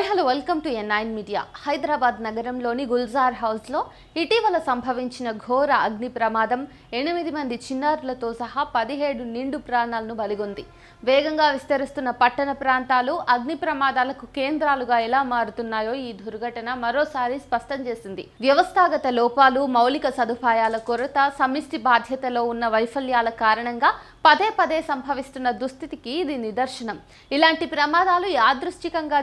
Hi hello welcome to N nine media. Hyderabad నగరంలోని గుల్జార్ హౌస్లో ఇటీవల సంభవించిన ఘోర అగ్ని ప్రమాదం ఎనిమిది మంది చిన్నారులతో సహా పదిహేడు నిండు ప్రాణాలను బలిగొంది. వేగంగా విస్తరిస్తున్న పట్టణ ప్రాంతాలు అగ్ని ప్రమాదాలకు కేంద్రాలుగా ఎలా మారుతున్నాయో ఈ దుర్ఘటన మరోసారి స్పష్టం చేసింది. వ్యవస్థాగత లోపాలు మౌలిక సదుపాయాల కొరత సమిష్టి బాధ్యతలో ఉన్న వైఫల్యాల కారణంగా పదే పదే సంభవిస్తున్న దుస్థితికి ఇది నిదర్శనం. ఇలాంటి ప్రమాదాలు యాదృశ్చికంగా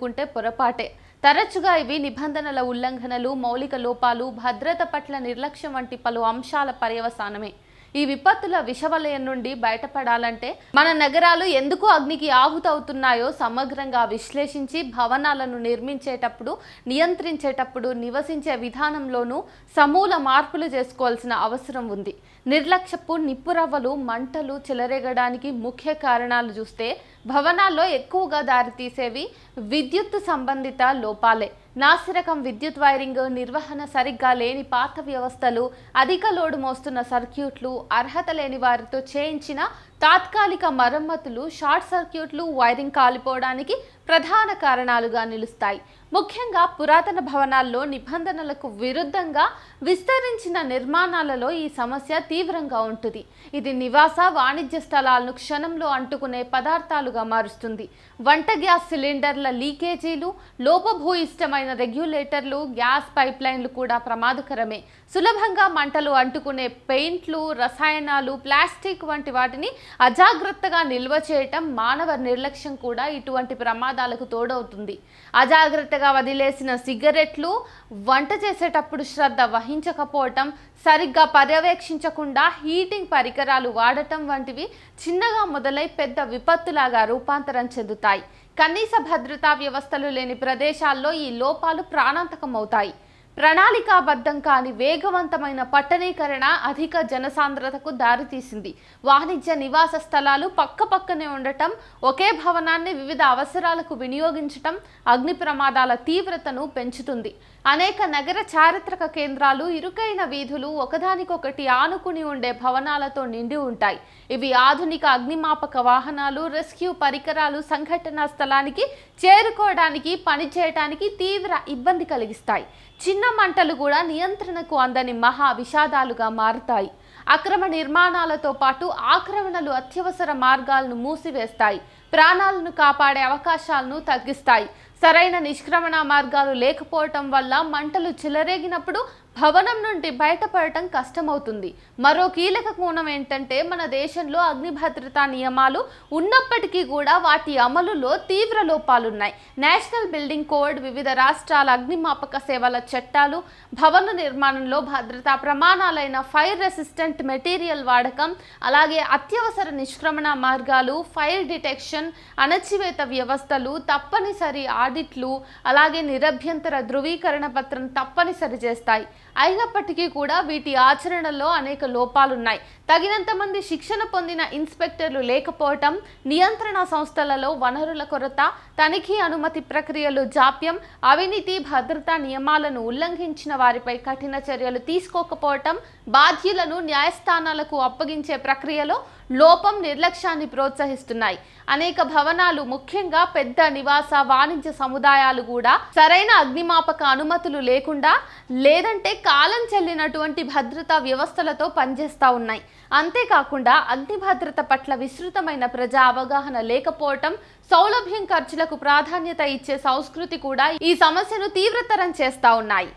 జరుగుతాయనుకుంటే పొరపాటే. తరచుగా ఇవి నిబంధనల ఉల్లంఘనలు మౌలిక లోపాలు భద్రత పట్ల నిర్లక్ష్యం వంటి పలు అంశాల పర్యవసానమే. ఈ విపత్తుల విషవలయం నుండి బయటపడాలంటే మన నగరాలు ఎందుకు అగ్నికి ఆహుతవుతున్నాయో సమగ్రంగా విశ్లేషించి భవనాలను నిర్మించేటప్పుడు నియంత్రించేటప్పుడు నివసించే విధానంలోనూ సమూల మార్పులు చేసుకోవాల్సిన అవసరం ఉంది. నిర్లక్ష్యపు నిప్పురవ్వలు మంటలు చెలరేగడానికి ముఖ్య కారణాలు చూస్తే భవనాల్లో ఎక్కువగా దారితీసేవి విద్యుత్ సంబంధిత లోపాలే. నాసిరకం విద్యుత్ వైరింగ్ నిర్వహణ సరిగ్గా లేని పాత వ్యవస్థలు అధిక లోడు మోస్తున్న సర్క్యూట్లు అర్హత లేని వారితో చేయించిన తాత్కాలిక మరమ్మతులు షార్ట్ సర్క్యూట్లు వైరింగ్ కాలిపోవడానికి ప్రధాన కారణాలుగా నిలుస్తాయి. ముఖ్యంగా పురాతన భవనాల్లో నిబంధనలకు విరుద్ధంగా విస్తరించిన నిర్మాణాలలో ఈ సమస్య తీవ్రంగా ఉంటుంది. ఇది నివాస వాణిజ్య స్థలాలను క్షణంలో అంటుకునే పదార్థాలుగా మారుస్తుంది. వంట గ్యాస్ సిలిండర్ల లీకేజీలు లోపభూయిష్టమైన రెగ్యులేటర్లు గ్యాస్ పైప్లైన్లు కూడా ప్రమాదకరమే. సులభంగా మంటలు అంటుకునే పెయింట్లు రసాయనాలు ప్లాస్టిక్ వంటి వాటిని అజాగ్రత్తగా నిల్వ చేయటం మానవ నిర్లక్ష్యం కూడా ఇటువంటి ప్రమాదాలకు తోడవుతుంది. అజాగ్రత్తగా వదిలేసిన సిగరెట్లు వంట చేసేటప్పుడు శ్రద్ధ వహించకపోవటం సరిగ్గా పర్యవేక్షించకుండా హీటింగ్ పరికరాలు వాడటం వంటివి చిన్నగా మొదలై పెద్ద విపత్తులాగా రూపాంతరం చెందుతాయి. కనీస భద్రతా వ్యవస్థలు లేని ప్రదేశాల్లో ఈ లోపాలు ప్రాణాంతకమవుతాయి. ప్రణాళికాబద్ధం కాని వేగవంతమైన పట్టణీకరణ అధిక జనసాంద్రతకు దారితీసింది. వాణిజ్య నివాస స్థలాలు పక్కపక్కనే ఉండటం ఒకే భవనాన్ని వివిధ అవసరాలకు వినియోగించటం అగ్ని ప్రమాదాల తీవ్రతను పెంచుతుంది. అనేక నగర చారిత్రక కేంద్రాలు ఇరుకైన వీధులు ఒకదానికొకటి ఆనుకుని ఉండే భవనాలతో నిండి ఉంటాయి. ఇవి ఆధునిక అగ్నిమాపక వాహనాలు రెస్క్యూ పరికరాలు సంఘటనా స్థలానికి చేరుకోవడానికి పనిచేయడానికి తీవ్ర ఇబ్బంది కలిగిస్తాయి. చిన్న మంటలు కూడా నియంత్రణకు అందని మహా విషాదాలుగా మారుతాయి. అక్రమ నిర్మాణాలతో పాటు ఆక్రమణలు అత్యవసర మార్గాలను మూసివేస్తాయి. ప్రాణాలను కాపాడే అవకాశాలను తగ్గిస్తాయి. సరైన నిష్క్రమణ మార్గాలు లేకపోవటం వల్ల మంటలు చెలరేగినప్పుడు భవనం నుండి బయటపడటం కష్టమవుతుంది. మరో కీలక కోణం ఏంటంటే మన దేశంలో అగ్ని భద్రతా నియమాలు ఉన్నప్పటికీ కూడా వాటి అమలులో తీవ్ర లోపాలున్నాయి. నేషనల్ బిల్డింగ్ కోడ్ వివిధ రాష్ట్రాల అగ్నిమాపక సేవల చట్టాలు భవన నిర్మాణంలో భద్రతా ప్రమాణాలైన ఫైర్ రెసిస్టెంట్ మెటీరియల్ వాడకం అలాగే అత్యవసర నిష్క్రమణ మార్గాలు ఫైర్ డిటెక్షన్ అణచివేత వ్యవస్థలు తప్పనిసరి ఆడిట్లు అలాగే నిరభ్యంతర ధృవీకరణ పత్రం తప్పనిసరి చేస్తాయి. అయినప్పటికీ కూడా వీటి ఆచరణలో అనేక లోపాలున్నాయి. తగినంత మంది శిక్షణ పొందిన ఇన్స్పెక్టర్లు లేకపోవటం నియంత్రణ సంస్థలలో వనరుల కొరత తనిఖీ అనుమతి ప్రక్రియలు జాప్యం అవినీతి భద్రతా నియమాలను ఉల్లంఘించిన వారిపై కఠిన చర్యలు తీసుకోకపోవటం బాధ్యులను న్యాయస్థానాలకు అప్పగించే ప్రక్రియలో లోపం నిర్లక్ష్యాన్ని ప్రోత్సహిస్తున్నాయి. అనేక భవనాలు ముఖ్యంగా పెద్ద నివాస వాణిజ్య సముదాయాలు కూడా సరైన అగ్నిమాపక అనుమతులు లేకుండా లేదంటే కాలం చెల్లినటువంటి భద్రతా వ్యవస్థలతో పనిచేస్తూ ఉన్నాయి. అంతేకాకుండా అగ్ని భద్రత పట్ల విస్తృతమైన ప్రజా అవగాహన లేకపోవటం సౌలభ్యం ఖర్చులకు ప్రాధాన్యత ఇచ్చే సంస్కృతి కూడా ఈ సమస్యను తీవ్రతరం చేస్తూ ఉన్నాయి.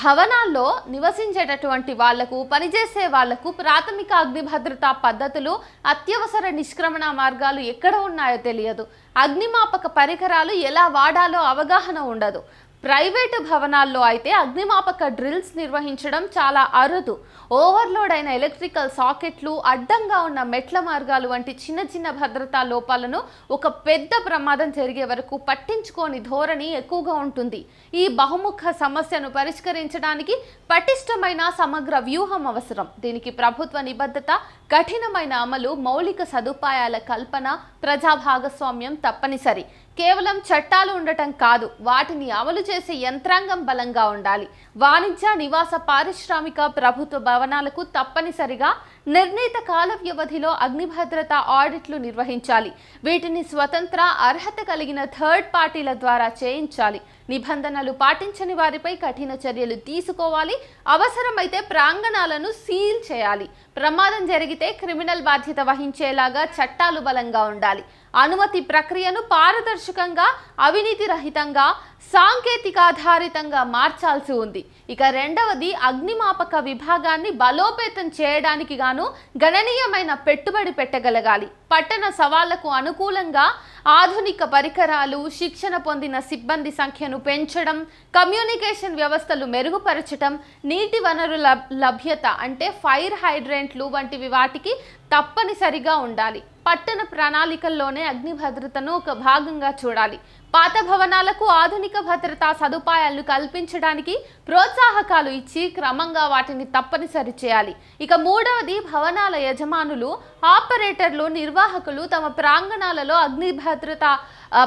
భవనాల్లో నివసించేటటువంటి వాళ్ళకు పనిచేసే వాళ్ళకు ప్రాథమిక అగ్ని భద్రతా పద్ధతులు అత్యవసర నిష్క్రమణ మార్గాలు ఎక్కడ ఉన్నాయో తెలియదు. అగ్నిమాపక పరికరాలు ఎలా వాడాలో అవగాహన ఉండదు. ప్రైవేటు భవనాల్లో అయితే అగ్నిమాపక డ్రిల్స్ నిర్వహించడం చాలా అరుదు. ఓవర్లోడ్ అయిన ఎలక్ట్రికల్ సాకెట్లు అడ్డంగా ఉన్న మెట్ల మార్గాలు వంటి చిన్న చిన్న భద్రతా లోపాలను ఒక పెద్ద ప్రమాదం జరిగే వరకు పట్టించుకోని ధోరణి ఎక్కువగా ఉంటుంది. ఈ బహుముఖ సమస్యను పరిష్కరించడానికి పటిష్టమైన సమగ్ర వ్యూహం అవసరం. దీనికి ప్రభుత్వ నిబద్ధత కఠినమైన అమలు మౌలిక సదుపాయాల కల్పన ప్రజా భాగస్వామ్యం తప్పనిసరి. కేవలం చట్టాలు ఉండటం కాదు వాటిని అమలు చేసే యంత్రాంగం బలంగా ఉండాలి. వాణిజ్య నివాస పారిశ్రామిక ప్రభుత్వ భవనాలకు తప్పనిసరిగా నిర్ణీత కాల వ్యవధిలో అగ్నిభద్రత ఆడిట్లు నిర్వహించాలి. వీటిని స్వతంత్ర అర్హత కలిగిన థర్డ్ పార్టీల ద్వారా చేయించాలి. నిబంధనలు పాటించని వారిపై కఠిన చర్యలు తీసుకోవాలి. అవసరమైతే ప్రాంగణాలను సీల్ చేయాలి. ప్రమాదం జరిగితే క్రిమినల్ బాధ్యత వహించేలాగా చట్టాలు బలంగా ఉండాలి. అనుమతి ప్రక్రియను పారదర్శకంగా అవినీతి రహితంగా సాంకేతికాధారితంగా మార్చాల్సి ఉంది. ఇక రెండవది అగ్నిమాపక విభాగాన్ని బలోపేతం చేయడానికి గాను గణనీయమైన పెట్టుబడి పెట్టగలగాలి. పట్టణ సవాళ్ళకు అనుకూలంగా ఆధునిక పరికరాలు శిక్షణ పొందిన సిబ్బంది సంఖ్యను పెంచడం కమ్యూనికేషన్ వ్యవస్థలు మెరుగుపరచడం నీటి వనరుల లభ్యత అంటే ఫైర్ హైడ్రెంట్లు వంటివి వాటికి తప్పనిసరిగా ఉండాలి. పట్టణ ప్రణాళికల్లోనే అగ్ని భద్రతను ఒక భాగంగా చూడాలి. పాత భవనాలకు ఆధునిక భద్రతా సదుపాయాలను కల్పించడానికి ప్రోత్సాహకాలు ఇచ్చి క్రమంగా వాటిని తప్పనిసరి చేయాలి. ఇక మూడవది భవనాల యజమానులు ఆపరేటర్లు నిర్వాహకులు తమ ప్రాంగణాలలో అగ్ని భద్రత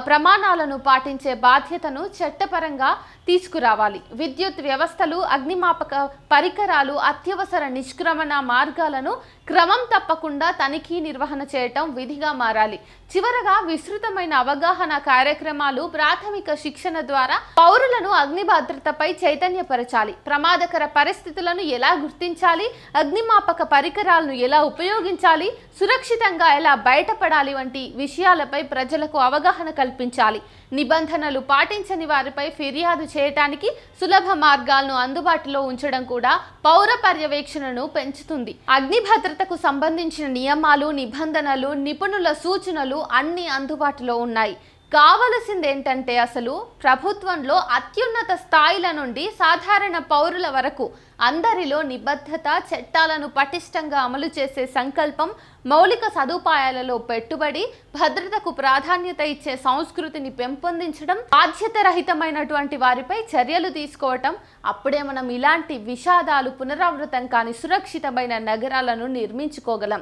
ప్రమాణాలను పాటించే బాధ్యతను చట్టపరంగా తీసుకురావాలి. విద్యుత్ వ్యవస్థలు అగ్నిమాపక పరికరాలు అత్యవసర నిష్క్రమణ మార్గాలను క్రమం తప్పకుండా తనిఖీ నిర్వహణ చేయటం విధిగా మారాలి. చివరగా విస్తృతమైన అవగాహన కార్యక్రమాలు ప్రాథమిక శిక్షణ ద్వారా పౌరులను అగ్ని భద్రతపై చైతన్యపరచాలి. ప్రమాదకర పరిస్థితులను ఎలా గుర్తించాలి? అగ్నిమాపక పరికరాలను ఎలా ఉపయోగించాలి? సురక్షితంగా ఎలా బయటపడాలి వంటి విషయాలపై ప్రజలకు అవగాహన కల్పించాలి. నిబంధనలు పాటించని వారిపై ఫిర్యాదు చేయటానికి సులభ మార్గాలను అందుబాటులో ఉంచడం కూడా పౌర పర్యవేక్షణను పెంచుతుంది. అగ్ని భద్రతకు సంబంధించిన నియమాలు నిబంధనలు నిపుణుల సూచనలు అన్ని అందుబాటులో ఉన్నాయి. కావలసింది ఏంటంటే అసలు ప్రభుత్వంలో అత్యున్నత స్థాయిల నుండి సాధారణ పౌరుల వరకు అందరిలో నిబద్ధత చట్టాలను పటిష్టంగా అమలు చేసే సంకల్పం మౌలిక సదుపాయాలలో పెట్టుబడి భద్రతకు ప్రాధాన్యత ఇచ్చే సంస్కృతిని పెంపొందించడం బాధ్యత రహితమైనటువంటి వారిపై చర్యలు తీసుకోవటం అప్పుడే మనం ఇలాంటి విషాదాలు పునరావృతం కాని సురక్షితమైన నగరాలను నిర్మించుకోగలం.